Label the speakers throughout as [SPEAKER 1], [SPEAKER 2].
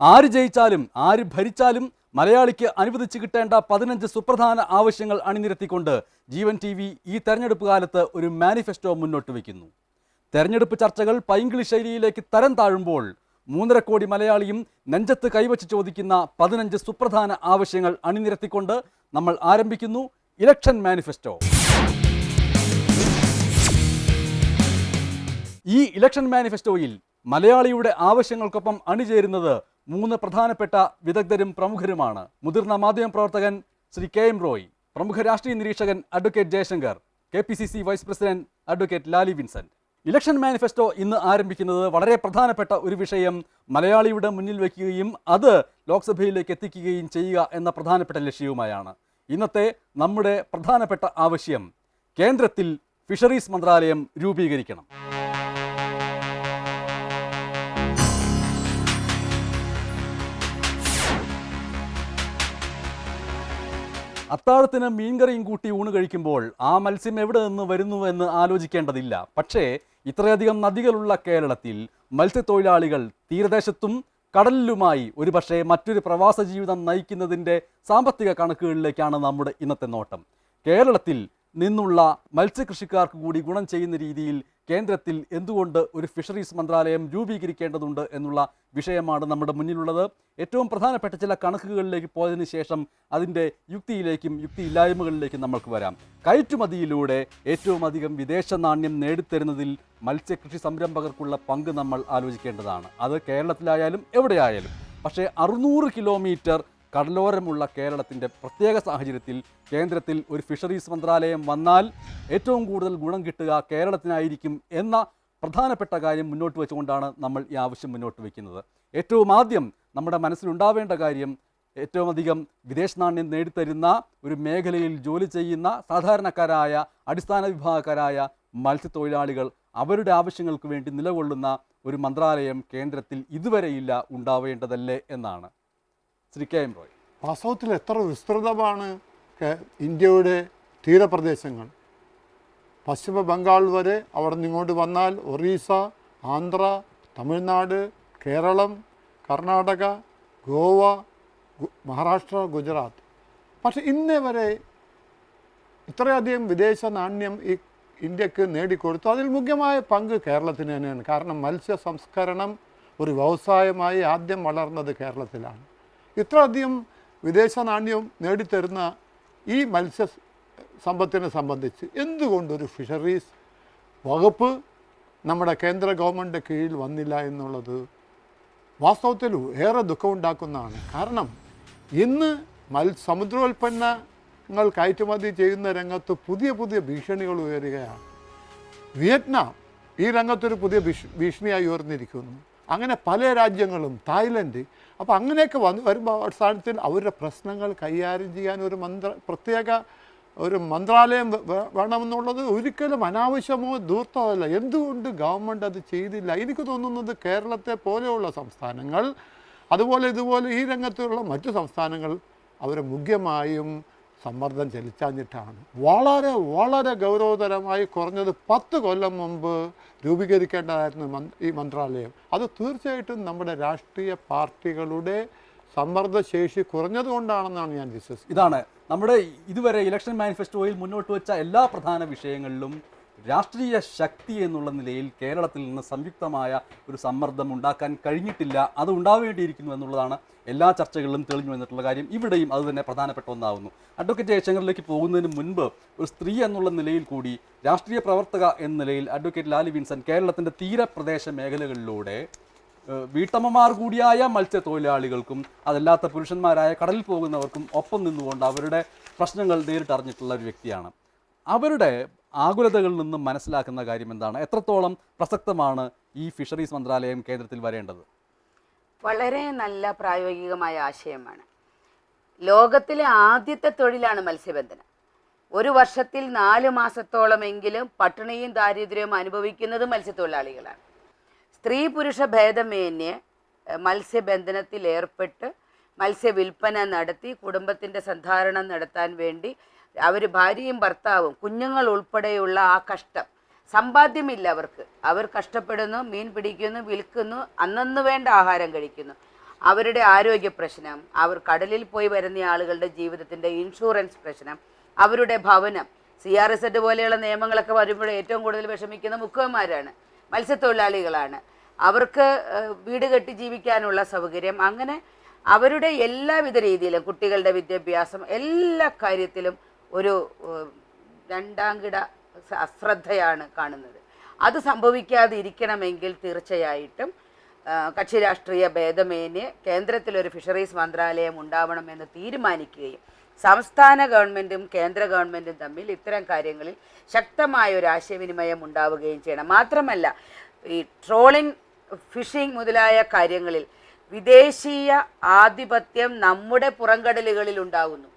[SPEAKER 1] ആര് ജയിച്ചാലും ആര് ഭരിച്ചാലും മലയാളിക്ക് അനുവദിച്ചു കിട്ടേണ്ട പതിനഞ്ച് സുപ്രധാന ആവശ്യങ്ങൾ അണിനിരത്തിക്കൊണ്ട് ജീവൻ ടി വി ഈ തെരഞ്ഞെടുപ്പ് കാലത്ത് ഒരു മാനിഫെസ്റ്റോ മുന്നോട്ട് വയ്ക്കുന്നു. തെരഞ്ഞെടുപ്പ് ചർച്ചകൾ പൈങ്കിളി ശൈലിയിലേക്ക് തരം താഴുമ്പോൾ മൂന്നര കോടി മലയാളിയും നെഞ്ചത്ത് കൈവച്ച് ചോദിക്കുന്ന പതിനഞ്ച് സുപ്രധാന ആവശ്യങ്ങൾ അണിനിരത്തിക്കൊണ്ട് നമ്മൾ ആരംഭിക്കുന്നു ഇലക്ഷൻ മാനിഫെസ്റ്റോ. ഈ ഇലക്ഷൻ മാനിഫെസ്റ്റോയിൽ മലയാളിയുടെ ആവശ്യങ്ങൾക്കൊപ്പം അണിചേരുന്നത് മൂന്ന് പ്രധാനപ്പെട്ട വിദഗ്ധരും പ്രമുഖരുമാണ്. മുതിർന്ന മാധ്യമ പ്രവർത്തകൻ ശ്രീ കെ എം റോയ് പ്രമുഖ രാഷ്ട്രീയ നിരീക്ഷകൻ advocate Jayashankar K P C C vice president advocate Lali Vincent. Election manifesto ഇന്ന് ആരംഭിക്കുന്നത് വളരെ പ്രധാനപ്പെട്ട ഒരു വിഷയം മലയാളിയുടെ മുന്നിൽ വയ്ക്കുകയും അത് ലോക്സഭയിലേക്ക് എത്തിക്കുകയും ചെയ്യുക എന്ന പ്രധാനപ്പെട്ട ലക്ഷ്യവുമായാണ്. ഇന്നത്തെ നമ്മുടെ പ്രധാനപ്പെട്ട ആവശ്യം കേന്ദ്രത്തിൽ ഫിഷറീസ് മന്ത്രാലയം രൂപീകരിക്കണം. അത്താഴത്തിന് മീൻകറിയും കൂട്ടി ഊണ് കഴിക്കുമ്പോൾ ആ മത്സ്യം എവിടെ നിന്ന് വരുന്നു എന്ന് ആലോചിക്കേണ്ടതില്ല. പക്ഷേ ഇത്രയധികം നദികളുള്ള കേരളത്തിൽ മത്സ്യത്തൊഴിലാളികൾ തീരദേശത്തും കടലിലുമായി ഒരുപക്ഷെ മറ്റൊരു പ്രവാസ ജീവിതം നയിക്കുന്നതിന്റെ സാമ്പത്തിക കണക്കുകളിലേക്കാണ് നമ്മുടെ ഇന്നത്തെ നോട്ടം. കേരളത്തിൽ നിന്നുള്ള മത്സ്യകൃഷിക്കാർക്ക് കൂടി ഗുണം ചെയ്യുന്ന രീതിയിൽ കേന്ദ്രത്തിൽ എന്തുകൊണ്ട് ഒരു ഫിഷറീസ് മന്ത്രാലയം രൂപീകരിക്കേണ്ടതുണ്ട് എന്നുള്ള വിഷയമാണ് നമ്മുടെ മുന്നിലുള്ളത്. ഏറ്റവും പ്രധാനപ്പെട്ട ചില കണക്കുകളിലേക്ക് പോയതിനു ശേഷം അതിന്റെ യുക്തിയിലേക്കും യുക്തിയില്ലായ്മകളിലേക്കും നമ്മൾക്ക് വരാം. കയറ്റുമതിയിലൂടെ ഏറ്റവും അധികം വിദേശ നാണ്യം നേടിത്തരുന്നതിൽ മത്സ്യകൃഷി സംരംഭകർക്കുള്ള പങ്ക് നമ്മൾ ആലോചിക്കേണ്ടതാണ്. അത് കേരളത്തിലായാലും എവിടെയായാലും. പക്ഷേ അറുന്നൂറ് കിലോമീറ്റർ കടലോരമുള്ള കേരളത്തിന്റെ പ്രത്യേക സാഹചര്യത്തിൽ കേന്ദ്രത്തിൽ ഒരു ഫിഷറീസ് മന്ത്രാലയം വന്നാൽ ഏറ്റവും കൂടുതൽ ഗുണം കിട്ടുക കേരളത്തിനായിരിക്കും എന്ന പ്രധാനപ്പെട്ട കാര്യം മുന്നോട്ട് വെച്ചുകൊണ്ടാണ് നമ്മൾ ഈ ആവശ്യം മുന്നോട്ട് വയ്ക്കുന്നത് ഏറ്റവും ആദ്യം നമ്മുടെ മനസ്സിലുണ്ടാവേണ്ട കാര്യം ഏറ്റവും അധികം വിദേശ നാണ്യം നേടിത്തരുന്ന ഒരു മേഖലയിൽ ജോലി ചെയ്യുന്ന സാധാരണക്കാരായ അടിസ്ഥാന വിഭാഗക്കാരായ മത്സ്യത്തൊഴിലാളികൾ അവരുടെ ആവശ്യങ്ങൾക്ക് വേണ്ടി നിലകൊള്ളുന്ന ഒരു മന്ത്രാലയം കേന്ദ്രത്തിൽ ഇതുവരെയില്ല ഉണ്ടാവേണ്ടതല്ലേ എന്നാണ്. ശ്രീ കെ എം റോയ്
[SPEAKER 2] വാസ്തവത്തിൽ എത്ര വിസ്തൃതമാണ് ഇന്ത്യയുടെ തീരപ്രദേശങ്ങൾ. പശ്ചിമ ബംഗാൾ വരെ അവിടെ ഇങ്ങോട്ട് വന്നാൽ ഒറീസ ആന്ധ്ര തമിഴ്നാട് കേരളം കർണാടക ഗോവ മഹാരാഷ്ട്ര ഗുജറാത്ത്. പക്ഷെ ഇന്നേ വരെ ഇത്രയധികം വിദേശ നാണ്യം ഈ ഇന്ത്യയ്ക്ക് നേടിക്കൊടുത്തു. അതിൽ മുഖ്യമായ പങ്ക് കേരളത്തിന് തന്നെയാണ്. കാരണം മത്സ്യ സംസ്കരണം ഒരു വ്യവസായമായി ആദ്യം വളർന്നത് കേരളത്തിലാണ്. ഇത്രയധികം വിദേശ നാണ്യം നേടിത്തരുന്ന ഈ മത്സ്യ സമ്പത്തിനെ സംബന്ധിച്ച് എന്തുകൊണ്ടൊരു ഫിഷറീസ് വകുപ്പ് നമ്മുടെ കേന്ദ്ര ഗവൺമെന്റ് കീഴിൽ വന്നില്ല എന്നുള്ളത് വാസ്തവത്തിൽ ഏറെ ദുഃഖമുണ്ടാക്കുന്നതാണ് കാരണം ഇന്ന് മൽ സമുദ്രോൽപ്പന്നങ്ങൾ കയറ്റുമതി ചെയ്യുന്ന രംഗത്ത് പുതിയ പുതിയ ഭീഷണികൾ ഉയരുകയാണ്. വിയറ്റ്നാം ഈ രംഗത്തൊരു പുതിയ ഭീഷ- ഭീഷണിയായി ഉയർന്നിരിക്കുന്നു. അങ്ങനെ പല രാജ്യങ്ങളും തായ്ലൻഡ്. അപ്പോൾ അങ്ങനെയൊക്കെ വന്ന് വരുമ്പോൾ അടിസ്ഥാനത്തിൽ അവരുടെ പ്രശ്നങ്ങൾ കൈകാര്യം ചെയ്യാൻ ഒരു മന്ത്ര പ്രത്യേക ഒരു മന്ത്രാലയം വേണമെന്നുള്ളത് ഒരിക്കലും അനാവശ്യമോ ധൂർത്തമല്ല എന്തുകൊണ്ട് ഗവൺമെന്റ് അത് ചെയ്തില്ല? എനിക്ക് തോന്നുന്നത് കേരളത്തെ പോലെയുള്ള സംസ്ഥാനങ്ങൾ അതുപോലെ ഇതുപോലെ ഈ രംഗത്തുള്ള മറ്റു സംസ്ഥാനങ്ങൾ അവരെ മുഖ്യമായും സമ്മർദ്ദം ചെലുത്താഞ്ഞിട്ടാണ്. വളരെ വളരെ ഗൗരവതരമായി കുറഞ്ഞത് പത്ത് കൊല്ലം മുമ്പ് രൂപീകരിക്കേണ്ടതായിരുന്നു ഈ മന്ത്രാലയം. അത് തീർച്ചയായിട്ടും നമ്മുടെ രാഷ്ട്രീയ പാർട്ടികളുടെ സമ്മർദ്ദശേഷി കുറഞ്ഞതുകൊണ്ടാണെന്നാണ് ഞാൻ വിശ്വസിക്കുന്നത്.
[SPEAKER 1] ഇതാണ് നമ്മുടെ ഇതുവരെ ഇലക്ഷൻ മാനിഫെസ്റ്റോയിൽ മുന്നോട്ട് വെച്ച എല്ലാ പ്രധാന വിഷയങ്ങളിലും രാഷ്ട്രീയ ശക്തി എന്നുള്ള നിലയിൽ കേരളത്തിൽ നിന്ന് സംയുക്തമായ ഒരു സമ്മർദ്ദം ഉണ്ടാക്കാൻ കഴിഞ്ഞിട്ടില്ല. അത് ഉണ്ടാവേണ്ടിയിരിക്കുന്നു എന്നുള്ളതാണ് എല്ലാ ചർച്ചകളിലും തെളിഞ്ഞു വന്നിട്ടുള്ള കാര്യം. ഇവിടെയും അത് തന്നെ പ്രധാനപ്പെട്ട ഒന്നാവുന്നു. അഡ്വക്കേറ്റ് ജയശങ്കറിലേക്ക് പോകുന്നതിന് മുൻപ് ഒരു സ്ത്രീ എന്നുള്ള നിലയിൽ കൂടി രാഷ്ട്രീയ പ്രവർത്തക എന്ന നിലയിൽ അഡ്വക്കേറ്റ് ലാലി വിൻസൻ കേരളത്തിന്റെ തീരപ്രദേശ മേഖലകളിലൂടെ വീട്ടമ്മമാർ കൂടിയായ മത്സ്യത്തൊഴിലാളികൾക്കും അതല്ലാത്ത പുരുഷന്മാരായ കടലിൽ പോകുന്നവർക്കും ഒപ്പം നിന്നുകൊണ്ട് അവരുടെ പ്രശ്നങ്ങൾ നേരിട്ടറിഞ്ഞിട്ടുള്ള ഒരു വ്യക്തിയാണ്. അവരുടെ ആകുലതകളിൽ നിന്നും മനസ്സിലാക്കുന്ന കാര്യം എന്താണ്? എത്രത്തോളം പ്രസക്തമാണ് ഈ ഫിഷറീസ് മന്ത്രാലയം കേന്ദ്രത്തിൽ വരേണ്ടത്?
[SPEAKER 3] വളരെ നല്ല പ്രായോഗികമായ ആശയമാണ്. ലോകത്തിലെ ആദ്യത്തെ തൊഴിലാണ് മത്സ്യബന്ധനം. ഒരു വർഷത്തിൽ നാല് മാസത്തോളമെങ്കിലും പട്ടിണിയും ദാരിദ്ര്യവും അനുഭവിക്കുന്നത് മത്സ്യത്തൊഴിലാളികളാണ്. സ്ത്രീ പുരുഷ ഭേദമേന്യെ മത്സ്യബന്ധനത്തിൽ ഏർപ്പെട്ട് മത്സ്യവിൽപ്പന നടത്തി കുടുംബത്തിന്റെ സന്ധാരണം നടത്താൻ വേണ്ടി അവർ ഭാര്യയും ഭർത്താവും കുഞ്ഞുങ്ങൾ ഉൾപ്പെടെയുള്ള ആ കഷ്ടം. സമ്പാദ്യമില്ല അവർക്ക്. അവർ കഷ്ടപ്പെടുന്നു മീൻ പിടിക്കുന്നു വിൽക്കുന്നു അന്നന്ന് വേണ്ട ആഹാരം കഴിക്കുന്നു. അവരുടെ ആരോഗ്യ പ്രശ്നം അവർ കടലിൽ പോയി വരുന്ന ആളുകളുടെ ജീവിതത്തിന്റെ ഇൻഷുറൻസ് പ്രശ്നം അവരുടെ ഭവനം. സി ആർ എസ് എഡ് പോലെയുള്ള നിയമങ്ങളൊക്കെ വരുമ്പോൾ ഏറ്റവും കൂടുതൽ വിഷമിക്കുന്ന മുക്കുവന്മാരാണ് മത്സ്യത്തൊഴിലാളികളാണ്. അവർക്ക് വീട് കെട്ടി ജീവിക്കാനുള്ള സൗകര്യം അങ്ങനെ അവരുടെ എല്ലാവിധ രീതിയിലും കുട്ടികളുടെ വിദ്യാഭ്യാസം എല്ലാ കാര്യത്തിലും ഒരു രണ്ടാംകിട അശ്രദ്ധയാണ് കാണുന്നത്. അത് സംഭവിക്കാതിരിക്കണമെങ്കിൽ തീർച്ചയായിട്ടും കക്ഷി രാഷ്ട്രീയ ഭേദമേന്യേ കേന്ദ്രത്തിലൊരു ഫിഷറീസ് മന്ത്രാലയം ഉണ്ടാവണമെന്ന് തീരുമാനിക്കുകയും സംസ്ഥാന ഗവൺമെന്റും കേന്ദ്ര ഗവൺമെന്റും തമ്മിൽ ഇത്തരം കാര്യങ്ങളിൽ ശക്തമായ ഒരു ആശയവിനിമയം ഉണ്ടാവുകയും ചെയ്യണം. മാത്രമല്ല ഈ ട്രോളിംഗ് ഫിഷിംഗ് മുതലായ കാര്യങ്ങളിൽ വിദേശീയ ആധിപത്യം നമ്മുടെ പുറംകടലുകളിൽ ഉണ്ടാകുന്നു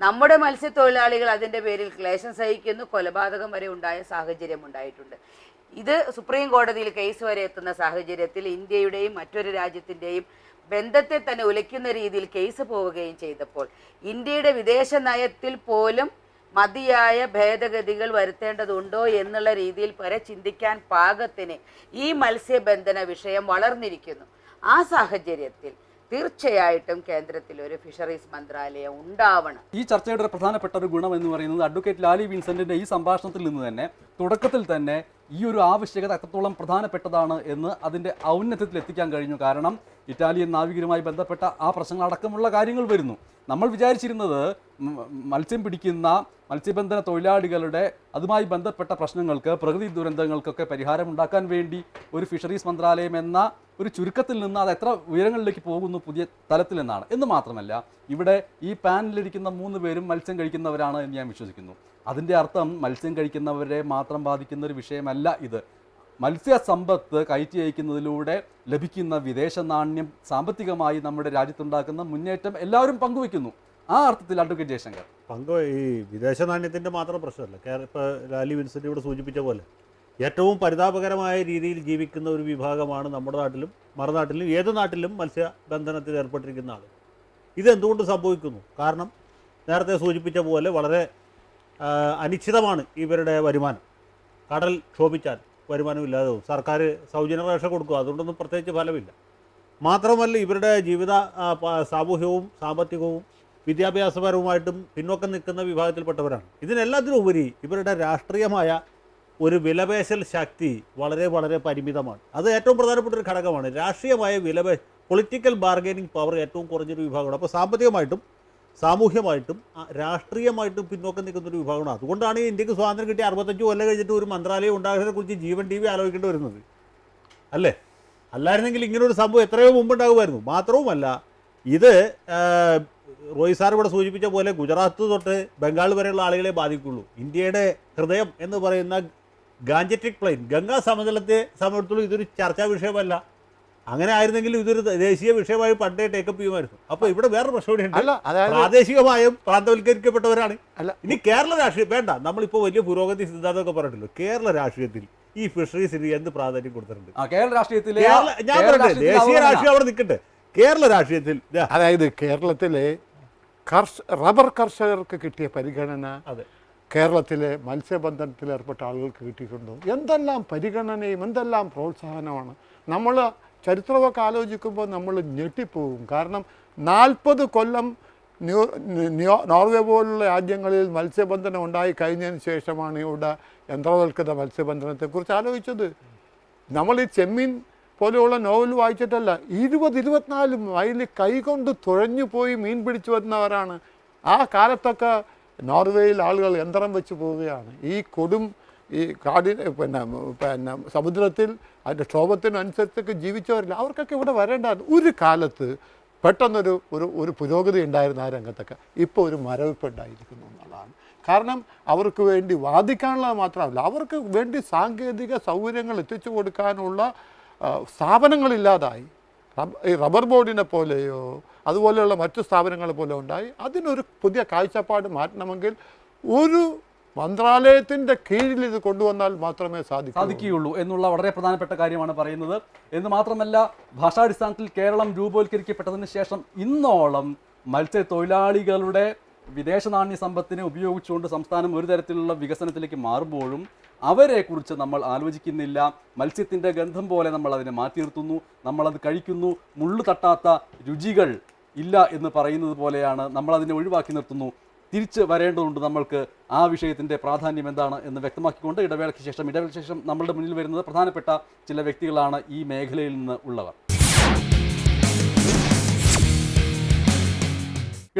[SPEAKER 3] നമ്മുടെ മത്സ്യത്തൊഴിലാളികൾ അതിന്റെ പേരിൽ ക്ലേശം സഹിക്കുന്നു കൊലപാതകം വരെ ഉണ്ടായ സാഹചര്യം ഉണ്ടായിട്ടുണ്ട്. ഇത് സുപ്രീം കോടതിയിൽ കേസ് വരെ എത്തുന്ന സാഹചര്യത്തിൽ ഇന്ത്യയുടെയും മറ്റൊരു രാജ്യത്തിന്റെയും ബന്ധത്തെ തന്നെ ഉലയ്ക്കുന്ന രീതിയിൽ കേസ് പോവുകയും ചെയ്തപ്പോൾ ഇന്ത്യയുടെ വിദേശ നയത്തിൽ പോലും മതിയായ ഭേദഗതികൾ വരുത്തേണ്ടതുണ്ടോ എന്നുള്ള രീതിയിൽ വരെ ചിന്തിക്കാൻ പാകത്തിന് ഈ മത്സ്യബന്ധന വിഷയം വളർന്നിരിക്കുന്നു. ആ സാഹചര്യത്തിൽ തീർച്ചയായിട്ടും കേന്ദ്രത്തിൽ ഒരു ഫിഷറീസ് മന്ത്രാലയം ഉണ്ടാവണം.
[SPEAKER 1] ഈ ചർച്ചയുടെ ഒരു പ്രധാനപ്പെട്ട ഒരു ഗുണം എന്ന് പറയുന്നത് അഡ്വക്കേറ്റ് ലാലി വിൻസെന്റിന്റെ ഈ സംഭാഷണത്തിൽ നിന്ന് തന്നെ തുടക്കത്തിൽ തന്നെ ഈ ഒരു ആവശ്യകത എത്രത്തോളം പ്രധാനപ്പെട്ടതാണ് എന്ന് അതിന്റെ ഔന്നത്യത്തിൽ എത്തിക്കാൻ കഴിഞ്ഞു. കാരണം ഇറ്റാലിയൻ നാവികരുമായി ബന്ധപ്പെട്ട ആ പ്രശ്നങ്ങളടക്കമുള്ള കാര്യങ്ങൾ വരുന്നു. നമ്മൾ വിചാരിച്ചിരുന്നത് മത്സ്യം പിടിക്കുന്ന മത്സ്യബന്ധന തൊഴിലാളികളുടെ അതുമായി ബന്ധപ്പെട്ട പ്രശ്നങ്ങൾക്ക് പ്രകൃതി ദുരന്തങ്ങൾക്കൊക്കെ പരിഹാരം ഉണ്ടാക്കാൻ വേണ്ടി ഒരു ഫിഷറീസ് മന്ത്രാലയം എന്ന ഒരു ചുരുക്കത്തിൽ നിന്ന് അത് എത്ര ഉയരങ്ങളിലേക്ക് പോകുന്നു പുതിയ തലത്തിൽ നിന്നാണ് എന്ന് മാത്രമല്ല ഇവിടെ ഈ പാനലിരിക്കുന്ന മൂന്ന് പേരും മത്സ്യം കഴിക്കുന്നവരാണ് എന്ന് ഞാൻ വിശ്വസിക്കുന്നു. അതിന്റെ അർത്ഥം മത്സ്യം കഴിക്കുന്നവരെ മാത്രം ബാധിക്കുന്ന ഒരു വിഷയമല്ല ഇത്. മത്സ്യസമ്പത്ത് കയറ്റി അയക്കുന്നതിലൂടെ ലഭിക്കുന്ന വിദേശ നാണ്യം സാമ്പത്തികമായി നമ്മുടെ രാജ്യത്തുണ്ടാക്കുന്ന മുന്നേറ്റം എല്ലാവരും പങ്കുവെക്കുന്നു ആ അർത്ഥത്തിൽ അഡ്വക്കേറ്റ് ജയശങ്കർ.
[SPEAKER 4] പങ്ക് ഈ വിദേശ നാണ്യത്തിന്റെ മാത്രം പ്രശ്നമല്ല. ഇപ്പോൾ ലാലി വിൻസെന്റ് ഇവിടെ സൂചിപ്പിച്ച പോലെ ഏറ്റവും പരിതാപകരമായ രീതിയിൽ ജീവിക്കുന്ന ഒരു വിഭാഗമാണ് നമ്മുടെ നാട്ടിലും മറുനാട്ടിലും ഏത് നാട്ടിലും മത്സ്യബന്ധനത്തിൽ ഏർപ്പെട്ടിരിക്കുന്ന ആൾ ഇതെന്തുകൊണ്ട് സംഭവിക്കുന്നു? കാരണം നേരത്തെ സൂചിപ്പിച്ച പോലെ വളരെ അനിശ്ചിതമാണ് ഇവരുടെ വരുമാനം. കടൽ ക്ഷോഭിച്ചാൽ വരുമാനം ഇല്ലാതെ പോകും. സർക്കാർ സൗജന്യ റേഷൻ കൊടുക്കും. അതുകൊണ്ടൊന്നും പ്രത്യേകിച്ച് ഫലമില്ല. മാത്രമല്ല ഇവരുടെ ജീവിത സാമൂഹ്യവും സാമ്പത്തികവും വിദ്യാഭ്യാസപരവുമായിട്ടും പിന്നോക്കം നിൽക്കുന്ന വിഭാഗത്തിൽപ്പെട്ടവരാണ്. ഇതിനെല്ലാത്തിനും ഉപരി ഇവരുടെ രാഷ്ട്രീയമായ ഒരു വിലപേശൽ ശക്തി വളരെ വളരെ പരിമിതമാണ്. അത് ഏറ്റവും പ്രധാനപ്പെട്ട ഒരു ഘടകമാണ്. രാഷ്ട്രീയമായ വിലപേ പൊളിറ്റിക്കൽ ബാർഗൈനിങ് പവർ ഏറ്റവും കുറഞ്ഞൊരു വിഭാഗമാണ്. അപ്പോൾ സാമ്പത്തികമായിട്ടും സാമൂഹ്യമായിട്ടും രാഷ്ട്രീയമായിട്ടും പിന്നോക്കം നിൽക്കുന്ന ഒരു വിഭാഗമാണ്. അതുകൊണ്ടാണ് ഇന്ത്യയ്ക്ക് സ്വാതന്ത്ര്യം കിട്ടിയ അറുപത്തഞ്ച് കൊല്ലം കഴിഞ്ഞിട്ട് ഒരു മന്ത്രാലയം ഉണ്ടാകുന്നതിനെ കുറിച്ച് ജീവൻ ടി വി ആലോചിക്കേണ്ടി വരുന്നത്. അല്ലേ? അല്ലായിരുന്നെങ്കിൽ ഇങ്ങനൊരു സംഭവം എത്രയോ മുമ്പുണ്ടാകുമായിരുന്നു. മാത്രവുമല്ല ഇത് റോയ് സാർ ഇവിടെ സൂചിപ്പിച്ച പോലെ ഗുജറാത്ത് തൊട്ട് ബംഗാൾ വരെയുള്ള ആളുകളെ ബാധിക്കുള്ളൂ. ഇന്ത്യയുടെ ഹൃദയം എന്ന് പറയുന്ന ഗാഞ്ചറ്റിക് പ്ലെയിൻ ഗംഗാ സമതലത്തെ സംബന്ധിച്ചുള്ള ഇതൊരു ചർച്ചാ വിഷയമല്ല. അങ്ങനെ ആയിരുന്നെങ്കിൽ ഇതൊരു ദേശീയ വിഷയമായി പണ്ടേ ടേക്കപ്പ് ചെയ്യുമായിരുന്നു. അപ്പോൾ ഇവിടെ വേറെ പ്രശ്നം കൂടി
[SPEAKER 2] അല്ല അതായത്
[SPEAKER 4] പ്രാദേശികമായും പ്രാന്തവൽക്കരിക്കപ്പെട്ടവരാണ്
[SPEAKER 2] അല്ല.
[SPEAKER 4] ഇനി കേരള രാഷ്ട്രീയം വേണ്ട നമ്മളിപ്പോൾ വലിയ പുരോഗതി സിദ്ധാന്തമൊക്കെ പറഞ്ഞിട്ടുള്ളൂ കേരള രാഷ്ട്രീയത്തിൽ ഈ ഫിഷറീസിന് എന്ത് പ്രാധാന്യം കൊടുത്തിട്ടുണ്ട്?
[SPEAKER 1] ആ കേരള
[SPEAKER 4] രാഷ്ട്രീയത്തിൽ ഞാൻ പറയട്ടെ ദേശീയ രാഷ്ട്രീയം അവിടെ നിൽക്കട്ടെ. കേരള രാഷ്ട്രീയത്തിൽ
[SPEAKER 2] അതായത് കേരളത്തിലെ കർഷ റബ്ബർ കർഷകർക്ക് കിട്ടിയ പരിഗണന
[SPEAKER 4] അതെ.
[SPEAKER 2] കേരളത്തിലെ മത്സ്യബന്ധനത്തിൽ ഏർപ്പെട്ട ആളുകൾക്ക് കിട്ടിയിട്ടുണ്ടോ? എന്തെല്ലാം പരിഗണനയും എന്തെല്ലാം പ്രോത്സാഹനമാണ്? നമ്മൾ ചരിത്രമൊക്കെ ആലോചിക്കുമ്പോൾ നമ്മൾ ഞെട്ടിപ്പോകും കാരണം നാൽപ്പത് കൊല്ലം നോർവേ പോലുള്ള രാജ്യങ്ങളിൽ മത്സ്യബന്ധനം ഉണ്ടായി കഴിഞ്ഞതിന് ശേഷമാണ് ഇവിടെ യന്ത്രവൽകൃത മത്സ്യബന്ധനത്തെക്കുറിച്ച് ആലോചിച്ചത്. നമ്മൾ ഈ ചെമ്മീൻ പോലെയുള്ള നോവൽ വായിച്ചിട്ടല്ല ഇരുപത് ഇരുപത്തിനാല് മൈൽ കൈകൊണ്ട് തുഴഞ്ഞു പോയി മീൻ പിടിച്ചു വരുന്നവരാണ് ആ കാലത്തൊക്കെ നോർവേയിൽ ആളുകൾ യന്ത്രം വെച്ച് പോവുകയാണ്. ഈ കൊടും ഈ കാടിന് പിന്നെ പിന്നെ സമുദ്രത്തിൽ അതിന്റെ ക്ഷോഭത്തിനനുസരിച്ചൊക്കെ ജീവിച്ചവരില്ല. അവർക്കൊക്കെ ഇവിടെ വരേണ്ട ഒരു കാലത്ത് പെട്ടെന്നൊരു ഒരു ഒരു പുരോഗതി ഉണ്ടായിരുന്ന ആ രംഗത്തൊക്കെ ഇപ്പോൾ ഒരു മരവിപ്പ് ഉണ്ടായിരിക്കുന്നു എന്നുള്ളതാണ്. കാരണം അവർക്ക് വേണ്ടി വാദിക്കാനുള്ളത് മാത്രമല്ല അവർക്ക് വേണ്ടി സാങ്കേതിക സൗകര്യങ്ങൾ എത്തിച്ചു കൊടുക്കാനുള്ള സ്ഥാപനങ്ങളില്ലാതായി. ഈ റബ്ബർ ബോർഡിനെ പോലെയോ അതുപോലെയുള്ള മറ്റു സ്ഥാപനങ്ങളെ പോലെ ഉണ്ടായി. അതിനൊരു പുതിയ കാഴ്ചപ്പാട് മാറ്റണമെങ്കിൽ ഒരു മന്ത്രാലയത്തിന്റെ കീഴിൽ ഇത് കൊണ്ടുവന്നാൽ മാത്രമേ സാധിക്കൂ.
[SPEAKER 1] സാധിക്കുകയുള്ളൂ എന്നുള്ള വളരെ പ്രധാനപ്പെട്ട കാര്യമാണ് പറയുന്നത്. എന്ന് മാത്രമല്ല ഭാഷാടിസ്ഥാനത്തിൽ കേരളം രൂപവൽക്കരിക്കപ്പെട്ടതിന് ശേഷം ഇന്നോളം മത്സ്യത്തൊഴിലാളികളുടെ വിദേശ നാണ്യ സമ്പത്തിനെ ഉപയോഗിച്ചുകൊണ്ട് സംസ്ഥാനം ഒരു തരത്തിലുള്ള വികസനത്തിലേക്ക് മാറുമ്പോഴും അവരെക്കുറിച്ച് നമ്മൾ ആലോചിക്കുന്നില്ല. മത്സ്യത്തിന്റെ ഗന്ധം പോലെ നമ്മൾ അതിനെ മാറ്റി നിർത്തുന്നു നമ്മളത് കഴിക്കുന്നു. മുള്ളു തട്ടാത്ത രുചികൾ ഇല്ല എന്ന് പറയുന്നത് പോലെയാണ് നമ്മളതിനെ ഒഴിവാക്കി നിർത്തുന്നു. തിരിച്ച് വരേണ്ടതുണ്ട് നമ്മൾക്ക് ആ വിഷയത്തിന്റെ പ്രാധാന്യം എന്താണ് എന്ന് വ്യക്തമാക്കിക്കൊണ്ട് ഇടവേളയ്ക്ക് ശേഷം ഇടവേളയ്ക്ക് ശേഷം നമ്മളുടെ മുന്നിൽ വരുന്നത് പ്രധാനപ്പെട്ട ചില വ്യക്തികളാണ് ഈ മേഖലയിൽ നിന്ന് ഉള്ളവർ.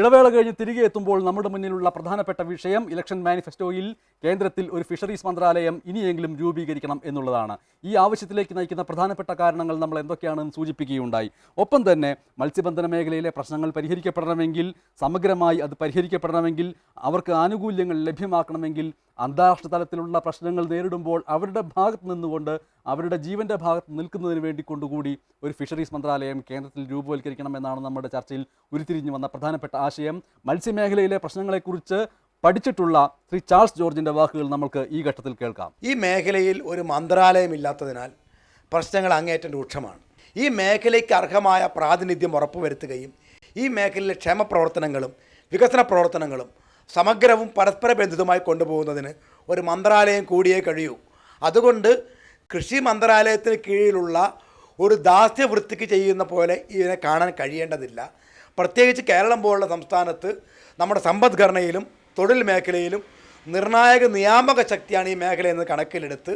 [SPEAKER 1] ഇടവേള കഴിഞ്ഞ് തിരികെ എത്തുമ്പോൾ നമ്മുടെ മുന്നിലുള്ള പ്രധാനപ്പെട്ട വിഷയം ഇലക്ഷൻ മാനിഫെസ്റ്റോയിൽ കേന്ദ്രത്തിൽ ഒരു ഫിഷറീസ് മന്ത്രാലയം ഇനിയെങ്കിലും രൂപീകരിക്കണം എന്നുള്ളതാണ്. ഈ ആവശ്യത്തിലേക്ക് നയിക്കുന്ന പ്രധാനപ്പെട്ട കാരണങ്ങൾ നമ്മൾ എന്തൊക്കെയാണെന്ന് സൂചിപ്പിക്കുകയുണ്ടായി. ഒപ്പം തന്നെ മത്സ്യബന്ധന മേഖലയിലെ പ്രശ്നങ്ങൾ പരിഹരിക്കപ്പെടണമെങ്കിൽ സമഗ്രമായി അത് പരിഹരിക്കപ്പെടണമെങ്കിൽ അവർക്ക് ആനുകൂല്യങ്ങൾ ലഭ്യമാക്കണമെങ്കിൽ അന്താരാഷ്ട്ര തലത്തിലുള്ള പ്രശ്നങ്ങൾ നേരിടുമ്പോൾ അവരുടെ ഭാഗത്ത് നിന്നുകൊണ്ട് അവരുടെ ജീവന്റെ ഭാഗത്ത് നിൽക്കുന്നതിന് വേണ്ടി കൊണ്ടുകൂടി ഒരു ഫിഷറീസ് മന്ത്രാലയം കേന്ദ്രത്തിൽ രൂപവൽക്കരിക്കണം എന്നാണ് നമ്മുടെ ചർച്ചയിൽ ഉരുത്തിരിഞ്ഞു വന്ന പ്രധാനപ്പെട്ട ആശയം. മത്സ്യമേഖലയിലെ പ്രശ്നങ്ങളെക്കുറിച്ച് പഠിച്ചിട്ടുള്ള ശ്രീ ചാൾസ് ജോർജിന്റെ വാക്കുകൾ നമുക്ക് ഈ ഘട്ടത്തിൽ കേൾക്കാം.
[SPEAKER 5] ഈ മേഖലയിൽ ഒരു മന്ത്രാലയം ഇല്ലാത്തതിനാൽ പ്രശ്നങ്ങൾ അങ്ങേറ്റം രൂക്ഷമാണ്. ഈ മേഖലയ്ക്ക് അർഹമായ പ്രാതിനിധ്യം ഉറപ്പുവരുത്തുകയും ഈ മേഖലയിലെ ക്ഷേമ പ്രവർത്തനങ്ങളും വികസന പ്രവർത്തനങ്ങളും സമഗ്രവും പരസ്പര ബന്ധിതമായി കൊണ്ടുപോകുന്നതിന് ഒരു മന്ത്രാലയം കൂടിയേ കഴിയൂ. അതുകൊണ്ട് കൃഷി മന്ത്രാലയത്തിന് കീഴിലുള്ള ഒരു ദാസ്യവൃത്തിക്ക് ചെയ്യുന്ന പോലെ ഇതിനെ കാണാൻ കഴിയേണ്ടതില്ല. പ്രത്യേകിച്ച് കേരളം പോലുള്ള സംസ്ഥാനത്ത് നമ്മുടെ സമ്പദ്ഘടനയിലും തൊഴിൽ മേഖലയിലും നിർണായക നിയാമക ശക്തിയാണ് ഈ മേഖല എന്ന് കണക്കിലെടുത്ത്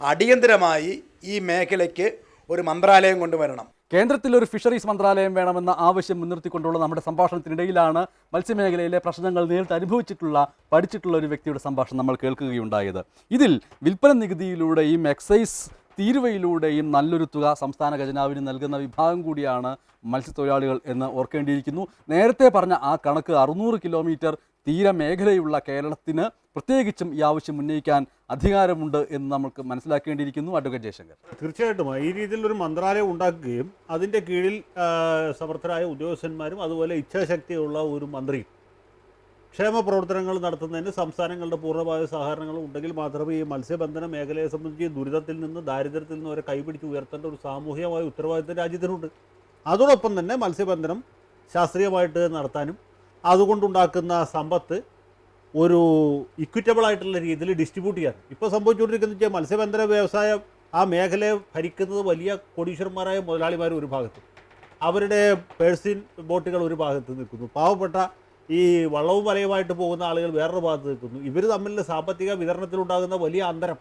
[SPEAKER 5] അടിയന്തരമായി ഈ മേഖലയ്ക്ക് ഒരു മന്ത്രാലയം കൊണ്ടുവരണം.
[SPEAKER 1] കേന്ദ്രത്തിൽ ഒരു ഫിഷറീസ് മന്ത്രാലയം വേണമെന്ന ആവശ്യം മുൻനിർത്തിക്കൊണ്ടുള്ള നമ്മുടെ സംഭാഷണത്തിനിടയിലാണ് മത്സ്യമേഖലയിലെ പ്രശ്നങ്ങൾ നേരിട്ട് അനുഭവിച്ചിട്ടുള്ള പഠിച്ചിട്ടുള്ള ഒരു വ്യക്തിയുടെ സംഭാഷണം നമ്മൾ കേൾക്കുകയുണ്ടായത്. ഇതിൽ വിൽപ്പന നികുതിയിലൂടെയും എക്സൈസ് തീരുവയിലൂടെയും നല്ലൊരു തുക സംസ്ഥാന ഖജനാവിന് നൽകുന്ന വിഭാഗം കൂടിയാണ് മത്സ്യത്തൊഴിലാളികൾ എന്ന് ഓർക്കേണ്ടിയിരിക്കുന്നു. നേരത്തെ പറഞ്ഞ ആ കണക്ക് അറുന്നൂറ് കിലോമീറ്റർ തീരമേഖലയുള്ള കേരളത്തിന് പ്രത്യേകിച്ചും ഈ ആവശ്യം ഉന്നയിക്കാൻ അധികാരമുണ്ട് എന്ന് നമുക്ക് മനസ്സിലാക്കേണ്ടിയിരിക്കുന്നു അഡ്വക്കേറ്റ് ജയശങ്കർ.
[SPEAKER 4] തീർച്ചയായിട്ടും. ഈ രീതിയിൽ ഒരു മന്ത്രാലയം ഉണ്ടാക്കുകയും അതിന്റെ കീഴിൽ സമർത്ഥരായ ഉദ്യോഗസ്ഥന്മാരും അതുപോലെ ഇച്ഛാശക്തിയുള്ള ഒരു മന്ത്രിയും ക്ഷേമ പ്രവർത്തനങ്ങൾ നടത്തുന്നതിന് സംസ്ഥാനങ്ങളുടെ പൂർണമായ സഹകരണങ്ങൾ ഉണ്ടെങ്കിൽ മാത്രമേ ഈ മത്സ്യബന്ധന മേഖലയെ സംബന്ധിച്ച് ദുരിതത്തിൽ നിന്ന് ദാരിദ്ര്യത്തിൽ നിന്ന് അവരെ കൈപിടിച്ച് ഉയർത്തേണ്ട ഒരു സാമൂഹികമായ ഉത്തരവാദിത്തം രാജ്യത്തിനുണ്ട്. അതോടൊപ്പം തന്നെ മത്സ്യബന്ധനം ശാസ്ത്രീയമായിട്ട് നടത്താനും അതുകൊണ്ടുണ്ടാക്കുന്ന സമ്പത്ത് ഒരു ഇക്വിറ്റബിൾ ആയിട്ടുള്ള രീതിയിൽ ഡിസ്ട്രിബ്യൂട്ട് ചെയ്യാൻ. ഇപ്പോൾ സംഭവിച്ചുകൊണ്ടിരിക്കുന്നത് വെച്ചാൽ മത്സ്യബന്ധന വ്യവസായം ആ മേഖലയെ ഭരിക്കുന്നത് വലിയ കോടീശ്വരന്മാരായ മുതലാളിമാർ ഒരു ഭാഗത്ത്. അവരുടെ പേഴ്സിൻ ബോട്ടുകൾ ഒരു ഭാഗത്ത് നിൽക്കുന്നു. പാവപ്പെട്ട ഈ വള്ളവും വലയുമായിട്ട് പോകുന്ന ആളുകൾ വേറൊരു ഭാഗത്ത് നിൽക്കുന്നു. ഇവർ തമ്മിലുള്ള സാമ്പത്തിക വിതരണത്തിലുണ്ടാകുന്ന വലിയ അന്തരം.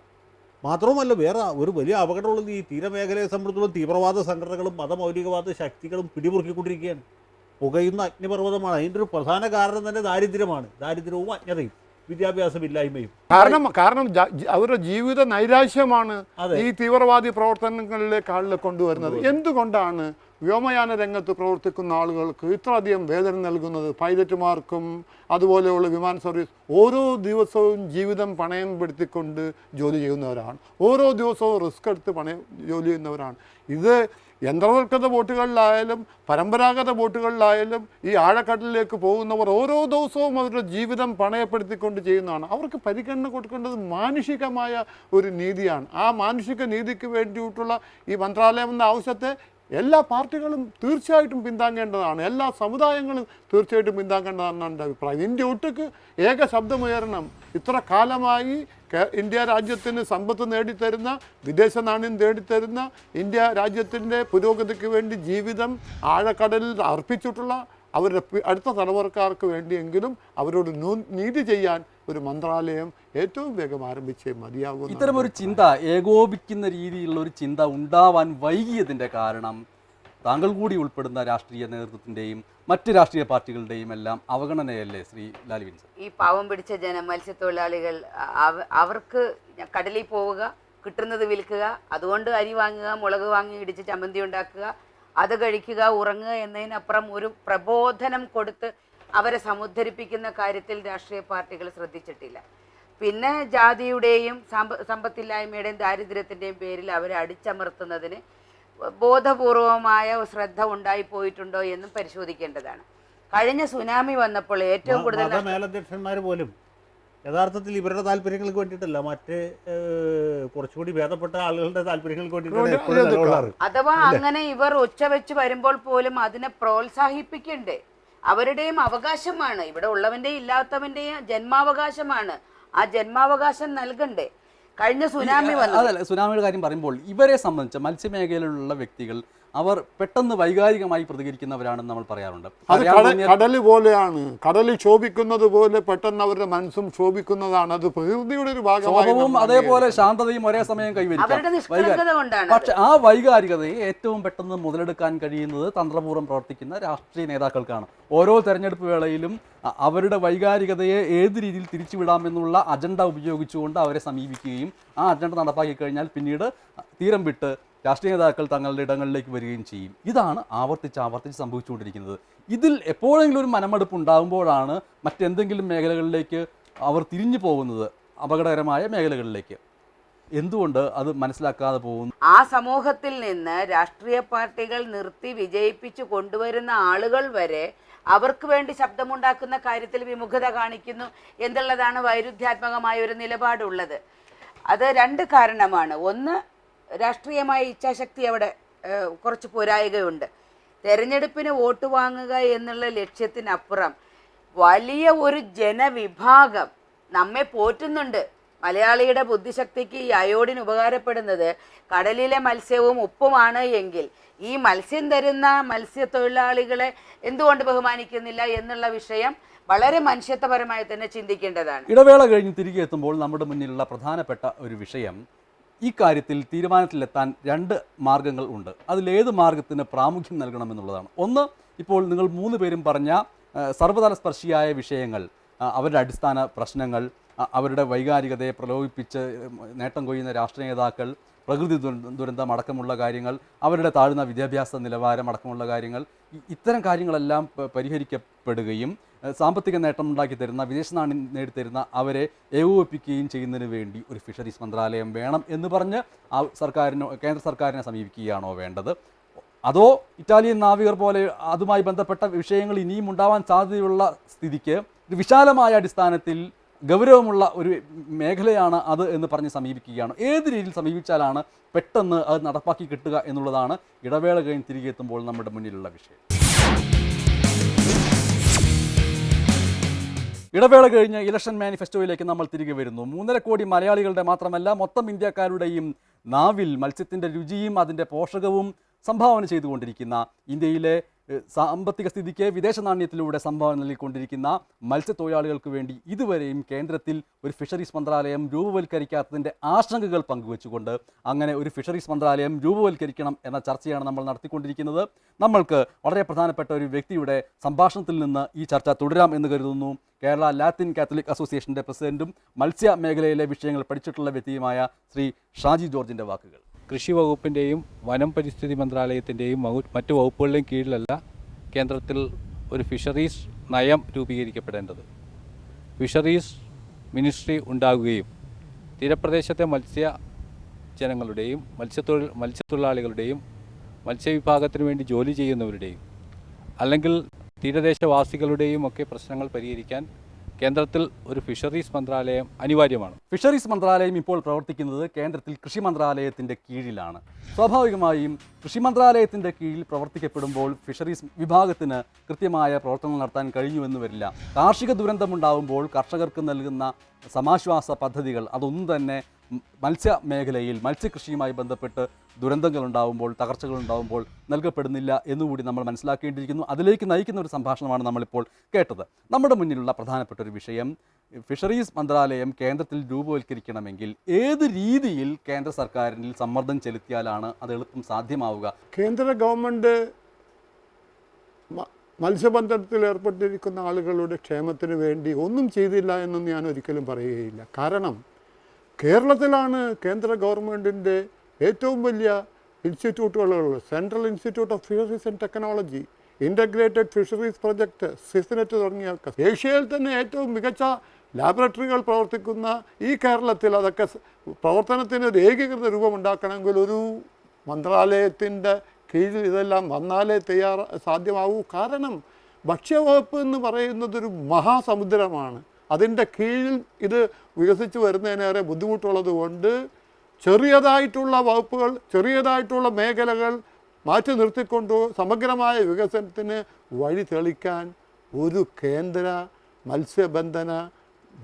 [SPEAKER 4] മാത്രവുമല്ല വേറെ ഒരു വലിയ അപകടമുള്ളത് ഈ തീരമേഖലയെ സംബന്ധിച്ചിടത്തോളം തീവ്രവാദ സംഘടനകളും മതമൗലികവാദ ശക്തികളും പിടിമുറുക്കിക്കൊണ്ടിരിക്കുകയാണ്. പുകയുന്ന അഗ്നിപർവതമാണ്. അതിന്റെ ഒരു പ്രധാന കാരണം തന്നെ ദാരിദ്ര്യമാണ്. ദാരിദ്ര്യവും അജ്ഞതയും വിദ്യാഭ്യാസമില്ലായ്മയും.
[SPEAKER 2] കാരണം കാരണം അവരുടെ ജീവിത നൈരാശ്യമാണ് ഈ തീവ്രവാദി പ്രവർത്തനങ്ങളിലേക്ക് ആളുകൾ കൊണ്ടുവരുന്നത്. എന്തുകൊണ്ടാണ് വ്യോമയാന രംഗത്ത് പ്രവർത്തിക്കുന്ന ആളുകൾക്ക് ഇത്രയധികം വേതനം നൽകുന്നത്? പൈലറ്റുമാർക്കും അതുപോലെയുള്ള വിമാന സർവീസ് ഓരോ ദിവസവും ജീവിതം പണയം പെടുത്തിക്കൊണ്ട് ജോലി ചെയ്യുന്നവരാണ്. ഓരോ ദിവസവും റിസ്ക് എടുത്ത് പണയം ജോലി ചെയ്യുന്നവരാണ്. ഇത് യന്ത്രവൽകൃത ബോട്ടുകളിലായാലും പരമ്പരാഗത ബോട്ടുകളിലായാലും ഈ ആഴക്കടലിലേക്ക് പോകുന്നവർ ഓരോ ദിവസവും അവരുടെ ജീവിതം പണയപ്പെടുത്തിക്കൊണ്ട് ചെയ്യുന്നതാണ്. അവർക്ക് പരിഗണന കൊടുക്കേണ്ടത് മാനുഷികമായ ഒരു നീതിയാണ്. ആ മാനുഷിക നീതിക്ക് വേണ്ടിയിട്ടുള്ള ഈ മന്ത്രാലയം എന്ന ആവശ്യത്തെ എല്ലാ പാർട്ടികളും തീർച്ചയായിട്ടും പിന്താങ്ങേണ്ടതാണ്. എല്ലാ സമുദായങ്ങളും തീർച്ചയായിട്ടും പിന്താങ്ങേണ്ടതാണ് എന്റെ അഭിപ്രായം. ഇന്ത്യ ഒട്ടുക്ക് ഏക ശബ്ദമുയരണം. ഇത്ര കാലമായി ഇന്ത്യ രാജ്യത്തിന് സമ്പത്ത് നേടിത്തരുന്ന വിദേശ നാണ്യം നേടിത്തരുന്ന ഇന്ത്യ രാജ്യത്തിന്റെ പുരോഗതിക്ക് വേണ്ടി ജീവിതം ആഴക്കടലിൽ അർപ്പിച്ചിട്ടുള്ള അവരുടെ അടുത്ത തലമുറക്കാർക്ക് വേണ്ടിയെങ്കിലും അവരോട് നീതി ചെയ്യാൻ ഒരു മന്ത്രാലയം ഏറ്റവും വേഗം ആരംഭിച്ചേ മതിയാകും
[SPEAKER 1] ഇത്തരം ഒരു ചിന്ത ഏകോപിക്കുന്ന രീതിയിലുള്ള ഒരു ചിന്ത ഉണ്ടാവാൻ വൈകിയതിന്റെ കാരണം താങ്കൾ കൂടി ഉൾപ്പെടുന്ന രാഷ്ട്രീയ നേതൃത്വത്തിന്റെയും മറ്റ് രാഷ്ട്രീയ പാർട്ടികളുടെയും എല്ലാം അവഗണനയല്ലേ ശ്രീ ലാലി
[SPEAKER 3] ഈ പാവം പിടിച്ച ജനം മത്സ്യത്തൊഴിലാളികൾ അവർക്ക് കടലിൽ പോവുക കിട്ടുന്നത് വിൽക്കുക അതുകൊണ്ട് അരി വാങ്ങുക മുളക് വാങ്ങി ഇടിച്ച് ചമ്മന്തി ഉണ്ടാക്കുക അത് കഴിക്കുക ഉറങ്ങുക എന്നതിനപ്പുറം ഒരു പ്രബോധനം കൊടുത്ത് അവരെ സമുദ്ധരിപ്പിക്കുന്ന കാര്യത്തിൽ രാഷ്ട്രീയ പാർട്ടികൾ ശ്രദ്ധിച്ചിട്ടില്ല. പിന്നെ ജാതിയുടെയും സമ്പ സമ്പത്തില്ലായ്മയുടെയും ദാരിദ്ര്യത്തിന്റെയും പേരിൽ അവരെ അടിച്ചമർത്തുന്നതിന് ബോധപൂർവമായ ശ്രദ്ധ ഉണ്ടായിപ്പോയിട്ടുണ്ടോ എന്നും പരിശോധിക്കേണ്ടതാണ്. കഴിഞ്ഞ സുനാമി വന്നപ്പോൾ ഏറ്റവും കൂടുതൽ
[SPEAKER 4] മേലധ്യക്ഷന്മാർ പോലും യഥാർത്ഥത്തിൽ ഇവരുടെ താല്പര്യങ്ങൾക്ക് വേണ്ടിയിട്ടല്ല മറ്റ് കുറച്ചുകൂടി ഭേദപ്പെട്ട ആളുകളുടെ താല്പര്യങ്ങൾക്ക് വേണ്ടിയിട്ടാണ്
[SPEAKER 3] അഥവാ അങ്ങനെ ഇവർ ഒച്ച വെച്ച് വരുമ്പോൾ പോലും അതിനെ പ്രോത്സാഹിപ്പിക്കണ്ടേ? അവരുടെയും അവകാശമാണ്. ഇവിടെ ഉള്ളവന്റെയും ഇല്ലാത്തവന്റെയും ജന്മാവകാശമാണ്. ആ ജന്മാവകാശം നൽകണ്ടേ? കഴിഞ്ഞ സുനാമി വന്നു
[SPEAKER 1] അതല്ല സുനാമിയുടെ കാര്യം പറയുമ്പോൾ ഇവരെ സംബന്ധിച്ച് മത്സ്യമേഖലയിലുള്ള വ്യക്തികൾ അവർ പെട്ടെന്ന് വൈകാരികമായി പ്രതികരിക്കുന്നവരാണെന്ന് നമ്മൾ പറയാറുണ്ട്.
[SPEAKER 2] കടൽ പോലെയാണ്. കടൽ ശോഭിക്കുന്നത് പോലെ പെട്ടെന്ന് അവരുടെ മനസ്സും ശോഭിക്കുന്നതാണ്. അത് പ്രകൃതിയുടെ ഒരു ഭാഗമായി
[SPEAKER 1] ശോഭവും അതേപോലെ ശാന്തതയും ഒരേ സമയം കൈവരിക്കും.
[SPEAKER 3] നിഷ്കളങ്കത കൊണ്ടാണ്
[SPEAKER 1] പക്ഷെ ആ വൈകാരികതയെ ഏറ്റവും പെട്ടെന്ന് മുതലെടുക്കാൻ കഴിയുന്നത് തന്ത്രപൂർവം പ്രവർത്തിക്കുന്ന രാഷ്ട്രീയ നേതാക്കൾക്കാണ്. ഓരോ തെരഞ്ഞെടുപ്പ് വേളയിലും അവരുടെ വൈകാരികതയെ ഏത് രീതിയിൽ തിരിച്ചുവിടാമെന്നുള്ള അജണ്ട ഉപയോഗിച്ചുകൊണ്ട് അവരെ സമീപിക്കുകയും ആ അജണ്ട നടപ്പാക്കി കഴിഞ്ഞാൽ പിന്നീട് തീരം വിട്ട് രാഷ്ട്രീയ നേതാക്കൾ തങ്ങളുടെ ഇടങ്ങളിലേക്ക് വരികയും ചെയ്യും. ഇതാണ് ആവർത്തിച്ച് ആവർത്തിച്ച് സംഭവിച്ചുകൊണ്ടിരിക്കുന്നത്. ഇതിൽ എപ്പോഴെങ്കിലും ഒരു മനമടുപ്പ് ഉണ്ടാകുമ്പോഴാണ് മറ്റെന്തെങ്കിലും മേഖലകളിലേക്ക് അവർ തിരിഞ്ഞു പോകുന്നത് അപകടകരമായ മേഖലകളിലേക്ക്. എന്തുകൊണ്ട് അത് മനസ്സിലാക്കാതെ പോകുന്നു?
[SPEAKER 3] ആ സമൂഹത്തിൽ നിന്ന് രാഷ്ട്രീയ പാർട്ടികൾ നിർത്തി വിജയിപ്പിച്ചു കൊണ്ടുവരുന്ന ആളുകൾ വരെ അവർക്ക് വേണ്ടി ശബ്ദമുണ്ടാക്കുന്ന കാര്യത്തിൽ വിമുഖത കാണിക്കുന്നു എന്നുള്ളതാണ് വൈരുദ്ധ്യാത്മകമായ ഒരു നിലപാടുള്ളത്. അത് രണ്ട് കാരണമാണ്. ഒന്ന് രാഷ്ട്രീയമായ ഇച്ഛാശക്തി അവിടെ കുറച്ച് പോരായകയുണ്ട്. തെരഞ്ഞെടുപ്പിന് വോട്ട് വാങ്ങുക എന്നുള്ള ലക്ഷ്യത്തിനപ്പുറം വലിയ ഒരു ജനവിഭാഗം നമ്മെ പോറ്റുന്നുണ്ട്. മലയാളിയുടെ ബുദ്ധിശക്തിക്ക് ഈ അയോഡിന് ഉപകാരപ്പെടുന്നത് കടലിലെ മത്സ്യവും ഉപ്പുമാണ് എങ്കിൽ ഈ മത്സ്യം തരുന്ന മത്സ്യത്തൊഴിലാളികളെ എന്തുകൊണ്ട് ബഹുമാനിക്കുന്നില്ല എന്നുള്ള വിഷയം വളരെ മനുഷ്യത്വപരമായി തന്നെ ചിന്തിക്കേണ്ടതാണ്.
[SPEAKER 1] ഇടവേള കഴിഞ്ഞ് തിരികെ എത്തുമ്പോൾ നമ്മുടെ മുന്നിലുള്ള പ്രധാനപ്പെട്ട ഒരു വിഷയം ഈ കാര്യത്തിൽ തീരുമാനത്തിലെത്താൻ രണ്ട് മാർഗങ്ങൾ ഉണ്ട്. അതിലേത് മാർഗത്തിന് പ്രാമുഖ്യം നൽകണമെന്നുള്ളതാണ്. ഒന്ന് ഇപ്പോൾ നിങ്ങൾ മൂന്ന് പേരും പറഞ്ഞ സർവതല സ്പർശിയായ വിഷയങ്ങൾ അവരുടെ അടിസ്ഥാന പ്രശ്നങ്ങൾ അവരുടെ വൈകാരികതയെ പ്രലോഭിപ്പിച്ച് നേട്ടം കൊയ്യുന്ന രാഷ്ട്രീയ നേതാക്കൾ പ്രകൃതി ദുരന്ത- അടക്കമുള്ള കാര്യങ്ങൾ അവരുടെ താഴ്ന്ന വിദ്യാഭ്യാസ നിലവാരം അടക്കമുള്ള കാര്യങ്ങൾ ഇത്തരം കാര്യങ്ങളെല്ലാം പരിഹരിക്കപ്പെടുകയും സാമ്പത്തിക നേട്ടം ഉണ്ടാക്കി തരുന്ന വിദേശ നാണ്യം നേടിത്തരുന്ന അവരെ ഏകോപിപ്പിക്കുകയും ചെയ്യുന്നതിന് വേണ്ടി ഒരു ഫിഷറീസ് മന്ത്രാലയം വേണം എന്ന് പറഞ്ഞ് ആ സർക്കാരിനോ കേന്ദ്ര സർക്കാരിനെ സമീപിക്കുകയാണോ വേണ്ടത്? അതോ ഇറ്റാലിയൻ നാവികർ പോലെ അതുമായി ബന്ധപ്പെട്ട വിഷയങ്ങൾ ഇനിയും ഉണ്ടാവാൻ സാധ്യതയുള്ള സ്ഥിതിക്ക് ഒരു വിശാലമായ അടിസ്ഥാനത്തിൽ ഗൗരവമുള്ള ഒരു മേഖലയാണ് അത് എന്ന് പറഞ്ഞ് സമീപിക്കുകയാണ്. ഏത് രീതിയിൽ സമീപിച്ചാലാണ് പെട്ടെന്ന് അത് നടപ്പാക്കി കിട്ടുക എന്നുള്ളതാണ് ഇടവേള കഴിഞ്ഞ് തിരികെ എത്തുമ്പോൾ നമ്മുടെ മുന്നിലുള്ള വിഷയം. ഇടവേള കഴിഞ്ഞ് ഇലക്ഷൻ മാനിഫെസ്റ്റോയിലേക്ക് നമ്മൾ തിരികെ വരുന്നു. മൂന്നര കോടി മലയാളികളുടെ മാത്രമല്ല മൊത്തം ഇന്ത്യക്കാരുടെയും നാവിൽ മത്സ്യത്തിന്റെ രുചിയും അതിന്റെ പോഷകവും സംഭാവന ചെയ്തുകൊണ്ടിരിക്കുന്ന ഇന്ത്യയിലെ സാമ്പത്തിക സ്ഥിതിക്ക് വിദേശ നാണ്യത്തിലൂടെ സംഭാവന നൽകിക്കൊണ്ടിരിക്കുന്ന മത്സ്യത്തൊഴിലാളികൾക്ക് വേണ്ടി ഇതുവരെയും കേന്ദ്രത്തിൽ ഒരു ഫിഷറീസ് മന്ത്രാലയം രൂപവൽക്കരിക്കാത്തതിന്റെ ആശങ്കകൾ പങ്കുവെച്ചുകൊണ്ട് അങ്ങനെ ഒരു ഫിഷറീസ് മന്ത്രാലയം രൂപവൽക്കരിക്കണം എന്ന ചർച്ചയാണ് നമ്മൾ നടത്തിക്കൊണ്ടിരിക്കുന്നത്. നമ്മൾക്ക് വളരെ പ്രധാനപ്പെട്ട ഒരു വ്യക്തിയുടെ സംഭാഷണത്തിൽ നിന്ന് ഈ ചർച്ച തുടരാം എന്ന് കരുതുന്നു. കേരള ലാറ്റിൻ കാത്തലിക് അസോസിയേഷന്റെ പ്രസിഡന്റും മത്സ്യ മേഖലയിലെ വിഷയങ്ങൾ പഠിച്ചിട്ടുള്ള വ്യക്തിയുമായ ശ്രീ ഷാജി ജോർജിന്റെ വാക്കുകൾ.
[SPEAKER 6] കൃഷി വകുപ്പിന്റെയും വനം പരിസ്ഥിതി മന്ത്രാലയത്തിന്റെയും മറ്റു വകുപ്പുകളുടെയും കീഴിലല്ല കേന്ദ്രത്തിൽ ഒരു ഫിഷറീസ് നയം രൂപീകരിക്കപ്പെടേണ്ടത്. ഫിഷറീസ് മിനിസ്ട്രി ഉണ്ടാകുകയും തീരപ്രദേശത്തെ മത്സ്യ ജനങ്ങളുടെയും മത്സ്യത്തൊഴിൽ മത്സ്യത്തൊഴിലാളികളുടെയും മത്സ്യവിഭാഗത്തിന് വേണ്ടി ജോലി ചെയ്യുന്നവരുടെയും അല്ലെങ്കിൽ തീരദേശവാസികളുടെയും ഒക്കെ പ്രശ്നങ്ങൾ പരിഹരിക്കാൻ കേന്ദ്രത്തിൽ ഒരു ഫിഷറീസ് മന്ത്രാലയം അനിവാര്യമാണ്.
[SPEAKER 1] ഫിഷറീസ് മന്ത്രാലയം ഇപ്പോൾ പ്രവർത്തിക്കുന്നത് കേന്ദ്രത്തിൽ കൃഷി മന്ത്രാലയത്തിന്റെ കീഴിലാണ്. സ്വാഭാവികമായും കൃഷി മന്ത്രാലയത്തിന്റെ കീഴിൽ പ്രവർത്തിക്കപ്പെടുമ്പോൾ ഫിഷറീസ് വിഭാഗത്തിന് കൃത്യമായ പ്രവർത്തനങ്ങൾ നടത്താൻ കഴിഞ്ഞുവെന്ന് വരില്ല. കാർഷിക ദുരന്തമുണ്ടാകുമ്പോൾ കർഷകർക്ക് നൽകുന്ന സമാശ്വാസ പദ്ധതികൾ അതൊന്നും തന്നെ മത്സ്യ മേഖലയിൽ മത്സ്യകൃഷിയുമായി ബന്ധപ്പെട്ട് ദുരന്തങ്ങൾ ഉണ്ടാകുമ്പോൾ നൽകപ്പെടുന്നില്ല എന്നുകൂടി നമ്മൾ മനസ്സിലാക്കേണ്ടിയിരിക്കുന്നു. അതിലേക്ക് നയിക്കുന്ന ഒരു സംഭാഷണമാണ് നമ്മളിപ്പോൾ കേട്ടത്. നമ്മുടെ മുന്നിലുള്ള പ്രധാനപ്പെട്ട ഒരു വിഷയം ഫിഷറീസ് മന്ത്രാലയം കേന്ദ്രത്തിൽ രൂപവൽക്കരിക്കണമെങ്കിൽ ഏത് രീതിയിൽ കേന്ദ്ര സർക്കാരിൽ സമ്മർദ്ദം ചെലുത്തിയാലാണ് അത് എളുപ്പം സാധ്യമാവുക?
[SPEAKER 2] കേന്ദ്ര ഗവൺമെന്റ് മത്സ്യബന്ധനത്തിൽ ഏർപ്പെട്ടിരിക്കുന്ന ആളുകളുടെ ക്ഷേമത്തിന് വേണ്ടി ഒന്നും ചെയ്തില്ല എന്നൊന്നും ഞാൻ ഒരിക്കലും പറയുകയില്ല. കാരണം കേരളത്തിലാണ് കേന്ദ്ര ഗവൺമെന്റിന്റെ ഏറ്റവും വലിയ ഇൻസ്റ്റിറ്റ്യൂട്ടുകളുള്ളത്. Central institute of fisheries and technology integrated fisheries project സിസ്നെറ്റ് തുടങ്ങിയ ഏഷ്യയിൽ തന്നെ ഏറ്റവും മികച്ച ലാബറട്ടറികൾ പ്രവർത്തിക്കുന്ന ഈ കേരളത്തിൽ അതൊക്കെ പ്രവർത്തനത്തിന് ഒരു ഏകീകൃത രൂപം രൂപമുണ്ടാക്കണമെങ്കിൽ ഒരു മന്ത്രാലയത്തിന്റെ കീഴിൽ ഇതെല്ലാം വന്നാലേ തയ്യാറ സാധ്യമാവൂ. കാരണം ഭക്ഷ്യവകുപ്പ് എന്ന് പറയുന്നത് ഒരു മഹാസമുദ്രമാണ്. അതിന്റെ കീഴിൽ ഇത് വികസിച്ചു വരുന്നതിനേറെ ബുദ്ധിമുട്ടുള്ളത് കൊണ്ട് ചെറിയതായിട്ടുള്ള വകുപ്പുകൾ ചെറിയതായിട്ടുള്ള മേഖലകൾ മാറ്റി നിർത്തിക്കൊണ്ട് സമഗ്രമായ വികസനത്തിന് വഴി തെളിക്കാൻ ഒരു കേന്ദ്ര മത്സ്യബന്ധന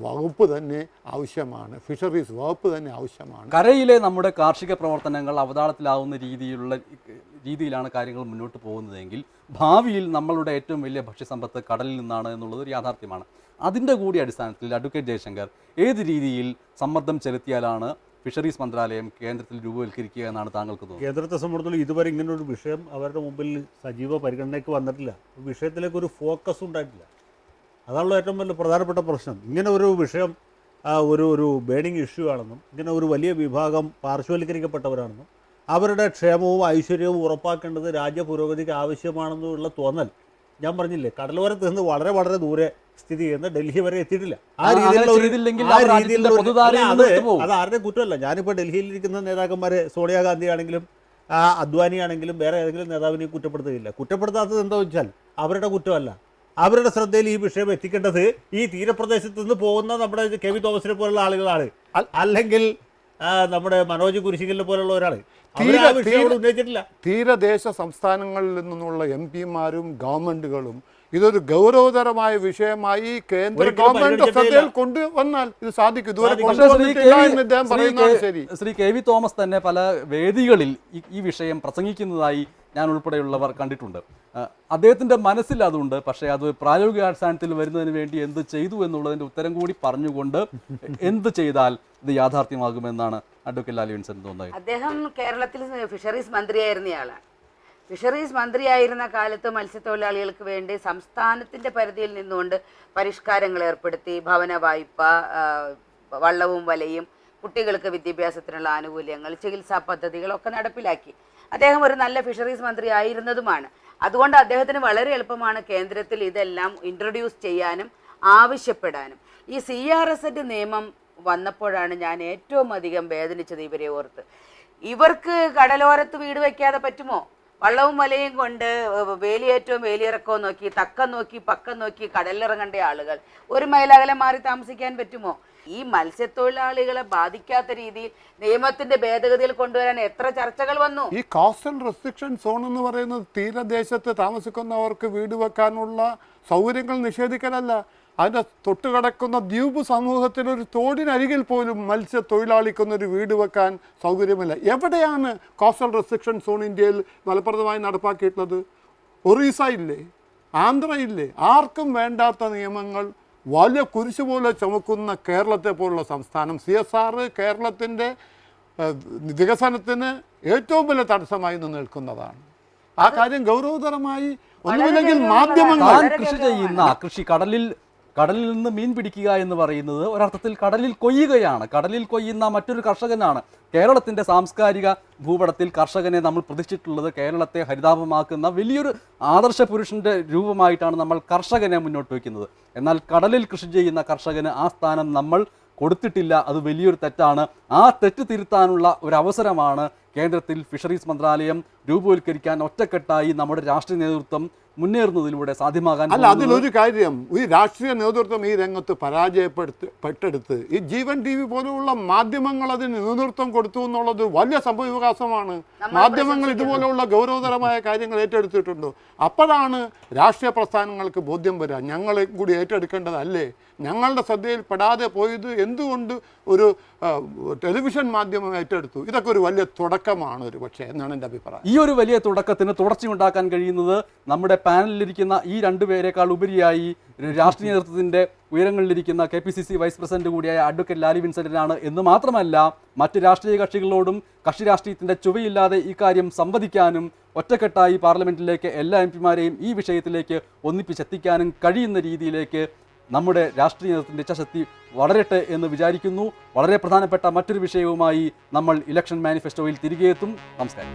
[SPEAKER 2] വകുപ്പ് തന്നെ ആവശ്യമാണ്. ഫിഷറീസ് വകുപ്പ് തന്നെ ആവശ്യമാണ്.
[SPEAKER 1] കരയിലെ നമ്മുടെ കാർഷിക പ്രവർത്തനങ്ങൾ അവതാളത്തിലാവുന്ന രീതിയിലുള്ള രീതിയിലാണ് കാര്യങ്ങൾ മുന്നോട്ട് പോകുന്നതെങ്കിൽ ഭാവിയിൽ നമ്മളുടെ ഏറ്റവും വലിയ ഭക്ഷ്യസമ്പത്ത് കടലിൽ നിന്നാണ് എന്നുള്ളത് ഒരു യാഥാർത്ഥ്യമാണ്. അതിന്റെ കൂടി അടിസ്ഥാനത്തിൽ അഡ്വക്കേറ്റ് ജയശങ്കർ ഏത് രീതിയിൽ സമ്മർദ്ദം ചെലുത്തിയാലാണ് ഫിഷറീസ് മന്ത്രാലയം കേന്ദ്രത്തിൽ രൂപവൽക്കരിക്കുക എന്നാണ് താങ്കൾക്ക് തോന്നുന്നത്?
[SPEAKER 4] കേന്ദ്രത്തെ സംബന്ധിച്ചിടത്തോളം ഇതുവരെ ഇങ്ങനെ ഒരു വിഷയം അവരുടെ മുമ്പിൽ സജീവ പരിഗണനയ്ക്ക് വന്നിട്ടില്ല. വിഷയത്തിലേക്ക് ഒരു ഫോക്കസ് ഉണ്ടായിട്ടില്ല. അതാണല്ലോ ഏറ്റവും വലിയ പ്രധാനപ്പെട്ട പ്രശ്നം. ഇങ്ങനെ ഒരു വിഷയം ഒരു ഒരു ബേണിംഗ് ഇഷ്യൂ ആണെന്നും ഇങ്ങനെ ഒരു വലിയ വിഭാഗം പാർശ്വവൽക്കരിക്കപ്പെട്ടവരാണെന്നും അവരുടെ ക്ഷേമവും ഐശ്വര്യവും ഉറപ്പാക്കേണ്ടത് രാജ്യ പുരോഗതിക്ക് ആവശ്യമാണെന്നുള്ള തോന്നൽ ഞാൻ പറഞ്ഞില്ലേ കടലോരത്ത് നിന്ന് വളരെ വളരെ ദൂരെ സ്ഥിതി ചെയ്യുന്ന ഡൽഹി വരെ എത്തിയിട്ടില്ല.
[SPEAKER 1] ആ,
[SPEAKER 4] രീതിയിലുള്ള അത്. അത് ആരുടെ കുറ്റമല്ല. ഞാനിപ്പോൾ ഡൽഹിയിലിരിക്കുന്ന നേതാക്കന്മാരെ സോണിയാഗാന്ധി ആണെങ്കിലും അദ്വാനി ആണെങ്കിലും വേറെ ഏതെങ്കിലും നേതാവിനെയും കുറ്റപ്പെടുത്തുകയില്ല. കുറ്റപ്പെടുത്താത്തത് എന്താ വെച്ചാൽ അവരുടെ കുറ്റമല്ല. അവരുടെ ശ്രദ്ധയിൽ ഈ വിഷയം എത്തിക്കേണ്ടത് ഈ തീരപ്രദേശത്ത് നിന്ന് പോകുന്ന നമ്മുടെ കെ വി തോമസിനെ പോലുള്ള ആളുകളാണ്. അല്ലെങ്കിൽ നമ്മുടെ മനോജ് കുരിശികലിനെ പോലുള്ള ഒരാൾ അവർ ആ വിഷയം ഉന്നയിച്ചിട്ടില്ല.
[SPEAKER 2] തീരദേശ സംസ്ഥാനങ്ങളിൽ നിന്നുള്ള എം പിമാരും ഗവൺമെന്റുകളും ഇതൊരു ഗൗരവതരമായ വിഷയമായി കേന്ദ്ര ഗവൺമെന്റ് ശ്രദ്ധയിൽ കൊണ്ടുവന്നാൽ ഇത് സാധിക്കും. ഇതുവരെ
[SPEAKER 1] ശ്രീ കെ വി- തോമസ് തന്നെ പല വേദികളിൽ ഈ വിഷയം പ്രസംഗിക്കുന്നതായി ഞാൻ ഉൾപ്പെടെയുള്ളവർ കണ്ടിട്ടുണ്ട്. ആ, അദ്ദേഹത്തിന്റെ മനസ്സിൽ അതുണ്ട് പക്ഷേ അത് പ്രായോഗിക അടിസ്ഥാനത്തിൽ വരുന്നതിന് വേണ്ടി എന്ത് ചെയ്തു എന്നുള്ളതിന്റെ ഉത്തരം കൂടി പറഞ്ഞുകൊണ്ട് എന്ത് ചെയ്താൽ ഇത് യാഥാർത്ഥ്യമാകുമെന്നാണ് അഡ്വക്കേറ്റ് ലാലി വിൻസെന്റ് തോന്നുന്നത്.
[SPEAKER 3] അദ്ദേഹം കേരളത്തിൽ ഫിഷറീസ് മന്ത്രിയായിരുന്നയാളാണ് ഫിഷറീസ് മന്ത്രിയായിരുന്ന കാലത്ത് മത്സ്യത്തൊഴിലാളികൾക്ക് വേണ്ടി സംസ്ഥാനത്തിന്റെ പരിധിയിൽ നിന്നുകൊണ്ട് പരിഷ്കാരങ്ങൾ ഏർപ്പെടുത്തി ഭവന വായ്പ വള്ളവും വലയും കുട്ടികൾക്ക് വിദ്യാഭ്യാസത്തിനുള്ള ആനുകൂല്യങ്ങൾ ചികിത്സാ പദ്ധതികളൊക്കെ നടപ്പിലാക്കി. അദ്ദേഹം ഒരു നല്ല ഫിഷറീസ് മന്ത്രി ആയിരുന്നതുമാണ് അതുകൊണ്ട് അദ്ദേഹത്തിന് വളരെ എളുപ്പമാണ് കേന്ദ്രത്തിൽ ഇതെല്ലാം ഇൻട്രൊഡ്യൂസ് ചെയ്യാനും ആവശ്യപ്പെടാനും. ഈ സി ആർ എസ് എന്റെ നിയമം വന്നപ്പോഴാണ് ഞാൻ ഏറ്റവും അധികം വേദനിച്ചത് ഇവരെ ഓർത്ത്. ഇവർക്ക് കടലോരത്ത് വീട് വയ്ക്കാതെ പറ്റുമോ? വള്ളവും വലയും കൊണ്ട് വേലിയേറ്റവും വേലിയിറക്കവും നോക്കി തക്കം നോക്കി പക്കം നോക്കി കടലിലിറങ്ങേണ്ട ആളുകൾ. ഒരു മൈലകലം മാറി താമസിക്കാൻ പറ്റുമോ? ഈ മത്സ്യത്തൊഴിലാളികളെ ബാധിക്കാത്ത രീതിയിൽ നിയമത്തിന്റെ ഭേദഗതിയിൽ കൊണ്ടുവരാൻ എത്ര ചർച്ചകൾ വന്നു?
[SPEAKER 2] ഈ കോസ്റ്റൽ റെസ്ട്രിക്ഷൻ സോൺ എന്ന് പറയുന്നത് തീരദേശത്ത് താമസിക്കുന്നവർക്ക് വീട് വെക്കാനുള്ള സൗകര്യങ്ങൾ നിഷേധിക്കലല്ല. അതിന്റെ തൊട്ടുകിടക്കുന്ന ദ്വീപ് സമൂഹത്തിൽ ഒരു തോടിനരികിൽ പോലും മത്സ്യത്തൊഴിലാളിക്കൊന്നൊരു വീട് വെക്കാൻ സൗകര്യമില്ല. എവിടെയാണ് കോസ്റ്റൽ റെസ്ട്രിക്ഷൻ സോൺ ഇന്ത്യയിൽ ഫലപ്രദമായി നടപ്പാക്കിയിട്ടുള്ളത്? ഒറീസ ഇല്ലേ? ആന്ധ്ര ഇല്ലേ? ആർക്കും വേണ്ടാത്ത നിയമങ്ങൾ വലിയ കുരിശ് പോലെ ചുമക്കുന്ന കേരളത്തെ പോലുള്ള സംസ്ഥാനം സി എസ് ആർ കേരളത്തിന്റെ വികസനത്തിന് ഏറ്റവും വലിയ തടസ്സമായി നിന്ന് നിൽക്കുന്നതാണ്. ആ കാര്യം ഗൗരവതരമായി ഒന്നുമില്ലെങ്കിൽ മാധ്യമങ്ങൾ
[SPEAKER 1] കൃഷി ചെയ്യുന്ന കൃഷി കടലിൽ കടലിൽ നിന്ന് മീൻ പിടിക്കുക എന്ന് പറയുന്നത് ഒരർത്ഥത്തിൽ കടലിൽ കൊയ്യുകയാണ്. കടലിൽ കൊയ്യുന്ന മറ്റൊരു കർഷകനാണ്. കേരളത്തിന്റെ സാംസ്കാരിക ഭൂപടത്തിൽ കർഷകനെ നമ്മൾ പ്രതിഷ്ഠിച്ചിട്ടുള്ളത് കേരളത്തെ ഹരിതാപമാക്കുന്ന വലിയൊരു ആദർശ പുരുഷന്റെ രൂപമായിട്ടാണ് നമ്മൾ കർഷകനെ മുന്നോട്ട് വയ്ക്കുന്നത്. എന്നാൽ കടലിൽ കൃഷി ചെയ്യുന്ന കർഷകന് ആ സ്ഥാനം നമ്മൾ കൊടുത്തിട്ടില്ല. അത് വലിയൊരു തെറ്റാണ്. ആ തെറ്റ് തിരുത്താനുള്ള ഒരു അവസരമാണ് കേന്ദ്രത്തിൽ ഫിഷറീസ് മന്ത്രാലയം രൂപവൽക്കരിക്കാൻ ഒറ്റക്കെട്ടായി നമ്മുടെ രാഷ്ട്രീയ നേതൃത്വം മുന്നേറുന്നതിലൂടെ സാധ്യമാകാൻ
[SPEAKER 2] അല്ല. അതിലൊരു കാര്യം ഈ രാഷ്ട്രീയ നേതൃത്വം ഈ രംഗത്ത് പരാജയപ്പെടുത്ത് പെട്ടെടുത്ത് ഈ ജീവൻ ടി വി പോലെയുള്ള മാധ്യമങ്ങൾ അതിന് നേതൃത്വം കൊടുത്തു എന്നുള്ളത് വലിയ സംഭവവികാസമാണ്. മാധ്യമങ്ങൾ ഇതുപോലെയുള്ള ഗൗരവതരമായ കാര്യങ്ങൾ ഏറ്റെടുത്തിട്ടുണ്ട്. അപ്പോഴാണ് രാഷ്ട്രീയ പ്രസ്ഥാനങ്ങൾക്ക് ബോധ്യം വരിക ഞങ്ങളെ കൂടി ഏറ്റെടുക്കേണ്ടതല്ലേ? ഞങ്ങളുടെ ശ്രദ്ധയിൽ പെടാതെ പോയത് എന്തുകൊണ്ട് ഒരു ടെലിവിഷൻ മാധ്യമം ഏറ്റെടുത്തു? ഇതൊക്കെ ഒരു വലിയ തുടക്കമാണ് ഒരു പക്ഷേ എന്നാണ് എന്റെ അഭിപ്രായം.
[SPEAKER 1] ഈ ഒരു വലിയ തുടക്കത്തിന് തുടർച്ചയുണ്ടാക്കാൻ കഴിയുന്നത് നമ്മുടെ പാനലിലിരിക്കുന്ന ഈ രണ്ടു പേരെക്കാൾ ഉപരിയായി രാഷ്ട്രീയ നേതൃത്വത്തിന്റെ ഉയരങ്ങളിലിരിക്കുന്ന K P C C vice president കൂടിയായ അഡ്വക്കേറ്റ് ലാലി വിൻസെന്റിനാണ് എന്ന് മാത്രമല്ല മറ്റ് രാഷ്ട്രീയ കക്ഷികളോടും കക്ഷി രാഷ്ട്രീയത്തിന്റെ ചുവയില്ലാതെ ഈ കാര്യം സംവദിക്കാനും ഒറ്റക്കെട്ടായി പാർലമെന്റിലേക്ക് എല്ലാ എം പിമാരെയും ഈ വിഷയത്തിലേക്ക് ഒന്നിപ്പിച്ചെത്തിക്കാനും കഴിയുന്ന രീതിയിലേക്ക് നമ്മുടെ രാഷ്ട്രീയ നേതൃത്വത്തിന്റെ ഇച്ഛാശക്തി വളരട്ടെ എന്ന് വിചാരിക്കുന്നു. വളരെ പ്രധാനപ്പെട്ട മറ്റൊരു വിഷയവുമായി നമ്മൾ ഇലക്ഷൻ മാനിഫെസ്റ്റോയിൽ തിരികെ എത്തും നമസ്കാരം.